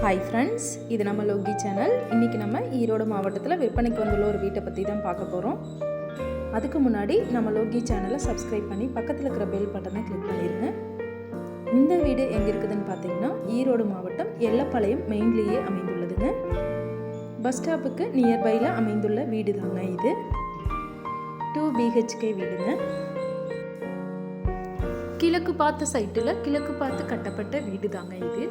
Hi friends இது நம்ம Loki channel இன்றைக்கி நம்ம ஈரோடு மாவட்டத்தில் விற்பனைக்கு வந்துள்ள ஒரு வீட்டை பற்றி தான் பார்க்க போகிறோம் அதுக்கு முன்னாடி நம்ம லோகி சேனலை சப்ஸ்கிரைப் பண்ணி பக்கத்தில் இருக்கிற பெல் பட்டனை கிளிக் பண்ணிடுங்க இந்த வீடு எங்கே இருக்குதுன்னு பார்த்தீங்கன்னா ஈரோடு மாவட்டம் எல்லப்பாளையம் மெயின்லேயே அமைந்துள்ளதுங்க. பஸ் ஸ்டாப்புக்கு நியர்பையில் அமைந்துள்ள வீடு தாங்க இது டூ பிஹெச்கே வீடுங்க. கிழக்கு பார்த்த சைட்டில் கிழக்கு பார்த்து கட்டப்பட்ட வீடு தாங்க இது.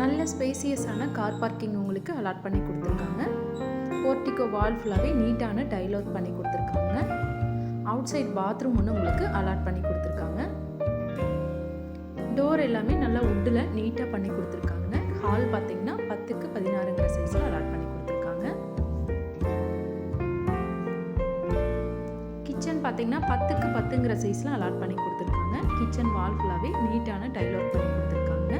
நல்ல ஸ்பேசியஸான கார் பார்க்கிங் உங்களுக்கு அலாட் பண்ணி கொடுத்துருக்காங்க. போர்ட்டிகோ வால் ஃபுல்லாகவே நீட்டான டைலாக் பண்ணி கொடுத்துருக்காங்க. அவுட் சைட் பாத்ரூம் ஒன்று உங்களுக்கு அலாட் பண்ணி கொடுத்துருக்காங்க. டோர் எல்லாமே நல்லா உட்டில் நீட்டாக பண்ணி கொடுத்துருக்காங்க. ஹால் பார்த்தீங்கன்னா பத்துக்கு பதினாறுங்கிற சைஸில் அலாட் பண்ணி கொடுத்துருக்காங்க. கிச்சன் பார்த்தீங்கன்னா பத்துக்கு பத்துங்கிற சைஸில் அலாட் பண்ணி கொடுத்துருக்காங்க. கிச்சன் வால் ஃபுல்லாகவே நீட்டான டைல் பண்ணி கொடுத்துருக்காங்க.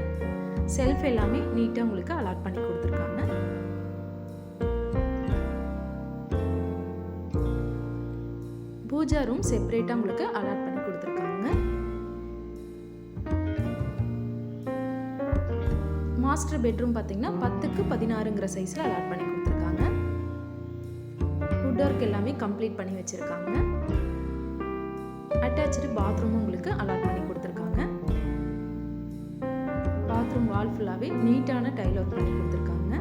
செல்ஃப் எல்லாமே நீட்டாக உங்களுக்கு அலாட் பண்ணி கொடுத்துருக்காங்க. பூஜா ரூம் செப்பரேட்டாக உங்களுக்கு அலாட் பண்ணி கொடுத்துருக்காங்க. மாஸ்டர் பெட்ரூம் பார்த்தீங்கன்னா பத்துக்கு பதினாறுங்கிற சைஸில் அலாட் பண்ணி கொடுத்துருக்காங்க. வுட் ஒர்க் எல்லாமே கம்ப்ளீட் பண்ணி வச்சுருக்காங்க. அட்டாச்சு பாத்ரூமும் உங்களுக்கு அலாட் பண்ணி மற்றும் வால் ஃபுல்லாகவே நீட்டான டைல் ஒர்க் பண்ணி கொடுத்துருக்காங்க.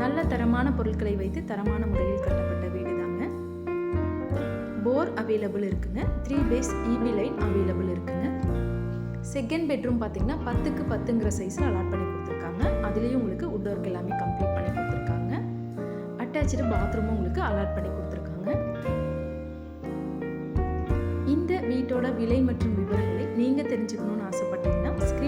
நல்ல தரமான பொருட்களை வைத்து தரமான முறையில் கட்டப்பட்ட வீடு தாங்க. போர் அவைலபிள் இருக்குங்க. Three phase EB line available இருக்குங்க. செகண்ட் பெட்ரூம் பார்த்தீங்கன்னா பத்துக்கு பத்துங்கிற சைஸில் அலாட் பண்ணி கொடுத்துருக்காங்க. அதுலேயும் உங்களுக்கு உட் ஒர்க் எல்லாமே கம்ப்ளீட் பண்ணி கொடுத்துருக்காங்க. அட்டாச்சு பாத்ரூமும் உங்களுக்கு அலாட் பண்ணி கொடுத்துருக்காங்க. இந்த வீட்டோட விலை மற்றும் விவரங்களை நீங்கள் தெரிஞ்சுக்கணும்னு ஆசைப்பட்டீங்கன்னா ஸ்க்ரீனில்